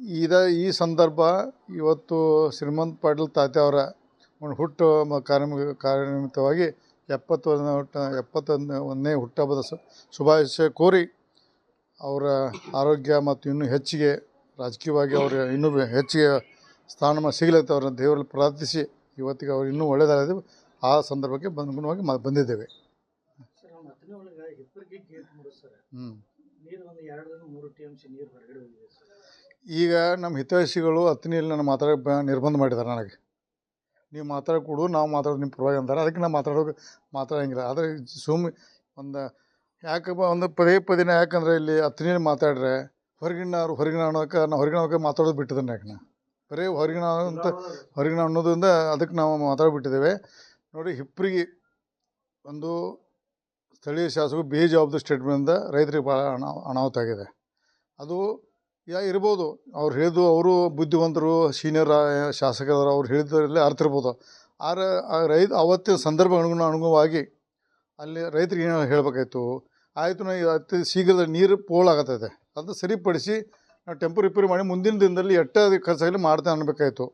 ಇದ ಈ ಸಂದರ್ಭ ಇವತ್ತು ಶ್ರೀಮಂತ್ ಪಾಟೀಲ್ ತಾತ್ಯಾವರ ಒಂದು ಹುಟ್ಟು ಕಾರ್ಯ ಕಾರ್ಯನಿಮಿತ್ತವಾಗಿ ಎಪ್ಪತ್ತೊಂದನೇ ಹುಟ್ಟ ಎಪ್ಪತ್ತೊಂದನೇ ಒಂದನೇ ಹುಟ್ಟಹಬ್ಬದ ಶುಭಾಶಯ ಕೋರಿ ಅವರ ಆರೋಗ್ಯ ಮತ್ತು ಇನ್ನೂ ಹೆಚ್ಚಿಗೆ ರಾಜಕೀಯವಾಗಿ ಅವರು ಇನ್ನೂ ಹೆಚ್ಚಿಗೆ ಸ್ಥಾನಮಾನ ಸಿಗಲತ್ತೆ ಅವ್ರನ್ನ ದೇವರಲ್ಲಿ ಪ್ರಾರ್ಥಿಸಿ ಇವತ್ತಿಗೆ ಅವ್ರು ಇನ್ನೂ ಒಳ್ಳೆಯದಾಗಿದೆ ಆ ಸಂದರ್ಭಕ್ಕೆ ಅನುಗುಣವಾಗಿ ಮ ಬಂದಿದ್ದೇವೆ. ಹ್ಞೂ ಈಗ ನಮ್ಮ ಹಿತೈಷಿಗಳು ಹತ್ತನೇ ನನ್ನ ಮಾತಾಡೋಕೆ ನಿರ್ಬಂಧ ಮಾಡಿದ್ದಾರೆ ನನಗೆ. ನೀವು ಮಾತಾಡೋಕೆ ನಾವು ಮಾತಾಡೋದು ನಿಮ್ಮ ಪರವಾಗಿ ಅಂತಾರೆ. ಅದಕ್ಕೆ ನಾವು ಮಾತಾಡೋಕೆ ಮಾತಾಡೋಂಗಿಲ್ಲ ಆದರೆ ಸುಮ್ ಒಂದು ಯಾಕಪ್ಪ ಒಂದು ಪದೇ ಪದೇನ ಯಾಕಂದರೆ ಇಲ್ಲಿ ಹತ್ತನಿಯಲ್ಲಿ ಮಾತಾಡ್ರೆ ಹೊರಗಿನ ಹೊರಗಿನ ಅನ್ನೋಕೆ ನಾವು ಅವಕ್ಕೆ ಮಾತಾಡೋದು ಬಿಟ್ಟಿದ್ದೇನೆ ಯಾಕೆ ನಾ? ಬರೀ ಹೊರಗಿನ ಅಂತ ಹೊರಗಿನ ಅನ್ನೋದ್ರಿಂದ ಅದಕ್ಕೆ ನಾವು ಮಾತಾಡಿಬಿಟ್ಟಿದ್ದೇವೆ ನೋಡಿ, ಹಿಪ್ರಿಗೆ ಒಂದು ಸ್ಥಳೀಯ ಶಾಸಕರು ಬೇಜವಾಬ್ದಾರಿ ಸ್ಟೇಟ್ಮೆಂಟಿಂದ ರೈತರಿಗೆ ಭಾಳ ಅನಾ ಅನಾಹುತ ಆಗಿದೆ. ಅದು ಯಾ ಇರ್ಬೋದು. ಅವ್ರು ಹೇಳಿದ್ದು ಅವರು ಬುದ್ಧಿವಂತರು ಸೀನಿಯರ್ ಶಾಸಕರು ಅವ್ರು ಹೇಳಿದ್ದರಲ್ಲಿ ಅರ್ಥ ಇರ್ಬೋದು. ಆರ ರೈತ, ಅವತ್ತಿನ ಸಂದರ್ಭ ಅನುಗುಣ, ಅನುಗುಣವಾಗಿ ಅಲ್ಲಿ ರೈತರಿಗೆ ಏನು ಹೇಳಬೇಕಾಯ್ತು. ಆಯಿತು ನಾ ಅತಿ ಶೀಘ್ರದ ನೀರು ಪೋಲಾಗತ್ತೈತೆ ಅದು ಸರಿಪಡಿಸಿ ನಾವು ಟೆಂಪೋ ರಿಪೇರಿ ಮಾಡಿ ಮುಂದಿನ ದಿನದಲ್ಲಿ ಎಷ್ಟೇ ಖರ್ಚಾಗಲಿ ಮಾಡ್ತಾ ಅನ್ಬೇಕಾಯ್ತು.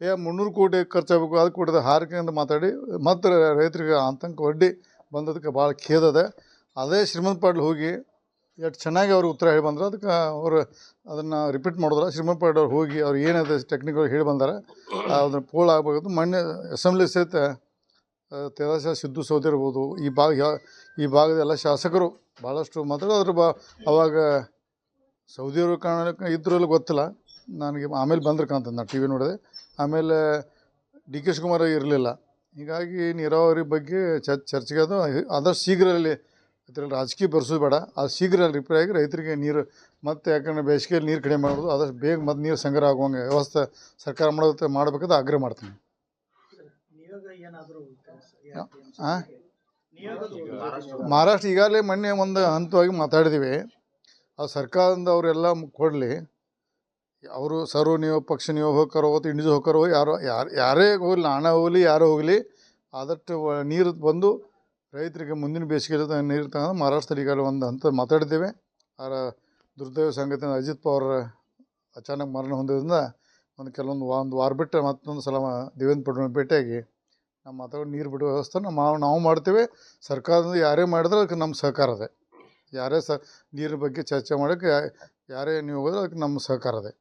ಏ, ಮುನ್ನೂರು ಕೋಟಿ ಖರ್ಚಾಗಬೇಕು, ಅದು ಕೊಟ್ಟಿದೆ ಹಾರಿಕೆ ಅಂತ ಮಾತಾಡಿ, ಮತ್ತು ರೈತರಿಗೆ ಆತಂಕ ಒಡ್ಡಿ ಬಂದದಕ್ಕೆ ಭಾಳ ಖೇದದೆ ಅದೇ. ಶ್ರೀಮಂತ ಪಾಡಲು ಹೋಗಿ ಎಷ್ಟು ಚೆನ್ನಾಗಿ ಅವ್ರು ಉತ್ತರ ಹೇಳಿ ಬಂದ್ರೆ. ಅದಕ್ಕೆ ಅವರು ಅದನ್ನು ರಿಪೀಟ್ ಮಾಡಿದ್ರೆ. ಶ್ರೀಮಂತ ಪಾಟೀಲ್ ಹೋಗಿ ಅವ್ರು ಏನಿದೆ ಟೆಕ್ನಿಕಲ್ ಹೇಳಿ ಬಂದಾರೆ. ಅದನ್ನು ಪೋಲ್ ಆಗಬೇಕು ಮೊನ್ನೆ ಅಸೆಂಬ್ಲಿ ಸಹಿತ ತೆರಸ ಸಿದ್ದು ಸೌದಿ ಇರ್ಬೋದು, ಈ ಭಾಗ ಈ ಭಾಗದ ಎಲ್ಲ ಶಾಸಕರು ಭಾಳಷ್ಟು ಮಾತಾಡೋ ಅದ್ರ ಬಾ, ಅವಾಗ ಸೌದಿಯವರು ಕಾಣ ಇದ್ರಲ್ಲಿ ಗೊತ್ತಿಲ್ಲ. ನನಗೆ ಆಮೇಲೆ ಬಂದ್ರೆ ಕಾಣ್ತದೆ, ನಾನು ಟಿ ವಿ ನೋಡಿದೆ. ಆಮೇಲೆ ಡಿ ಕೆ ಶಿವಕುಮಾರ್ ಇರಲಿಲ್ಲ. ಹೀಗಾಗಿ ನೀರಾವರಿ ಬಗ್ಗೆ ಚರ್ಚ್ ಚರ್ಚೆಗೆ ಅದು ಆದಷ್ಟು ಶೀಘ್ರದಲ್ಲಿ ಇದರಲ್ಲಿ ರಾಜಕೀಯ ಬರ್ಸೋದು ಬೇಡ. ಅದು ಶೀಘ್ರ ರಿಪೇರಿ ಆಗಿ ರೈತರಿಗೆ ನೀರು ಮತ್ತು ಯಾಕಂದರೆ ಬೇಸಿಗೆಯಲ್ಲಿ ನೀರು ಕಡಿಮೆ ಮಾಡೋದು ಆದಷ್ಟು ಬೇಗ ಮತ್ತು ನೀರು ಸಂಗ್ರಹ ಆಗುವಂಗೆ ವ್ಯವಸ್ಥೆ ಸರ್ಕಾರ ಮಾಡೋದು ಮಾಡಬೇಕಂತ ಆಗ್ರಹ ಮಾಡ್ತೀನಿ. ಮಹಾರಾಷ್ಟ್ರ ಈಗಾಗಲೇ ಮೊನ್ನೆ ಒಂದು ಹಂತವಾಗಿ ಮಾತಾಡಿದ್ದೀವಿ ಆ ಸರ್ಕಾರದಿಂದ ಅವರೆಲ್ಲ ಕೊಡಲಿ. ಅವರು ಸರ್ವ ನೀವು ಪಕ್ಷ ನೀವು ಹೋಗ್ಕರೋ ಹೊತ್ತು ಇಂಡಿಜು ಹೋಗ್ಕರೋ ಯಾರೋ ಯಾರು ಯಾರೇ ಹೋಗಲಿ ನಾನೇ ಹೋಗಲಿ ಯಾರೋ ಹೋಗಲಿ ಆದಷ್ಟು ವ- ನೀರು ಬಂದು ರೈತರಿಗೆ ಮುಂದಿನ ಬೇಸಿಗೆಯಲ್ಲಿ ನೀರು ತಗೊಂಡು ಮಹಾರಾಷ್ಟ್ರ ಒಂದು ಅಂತ ಮಾತಾಡಿದ್ದೇವೆ. ಆರ ದುರ್ದೈವ ಸಂಗತಿ ಅಜಿತ್ ಪವಾರ್ ಅಚಾನಕ್ ಮರಣ ಹೊಂದಿದ್ರಿಂದ ಒಂದು ಕೆಲವೊಂದು ವಾ- ಒಂದು ವಾರ ಬಿಟ್ಟು ಮತ್ತೊಂದು ಸಲ ದೇವೇಂದ್ರ ಪಟ್ಟಣ ಭೇಟಿಯಾಗಿ ನಮ್ಮ ಮಾತಾಡೋ ನೀರು ಬಿಡುವ ವ್ಯವಸ್ಥೆ ನಾವು ನಾವು ಮಾಡ್ತೇವೆ. ಸರ್ಕಾರದಿಂದ ಯಾರೇ ಮಾಡಿದ್ರೆ ಅದಕ್ಕೆ ನಮ್ಮ ಸಹಕಾರ ಅದೇ. ಯಾರೇ ಸ, ನೀರಿನ ಬಗ್ಗೆ ಚರ್ಚೆ ಮಾಡೋಕ್ಕೆ ಯಾರೇ ನೀವು ಹೋದ್ರೆ ಅದಕ್ಕೆ ನಮ್ಮ ಸಹಕಾರ ಇದೆ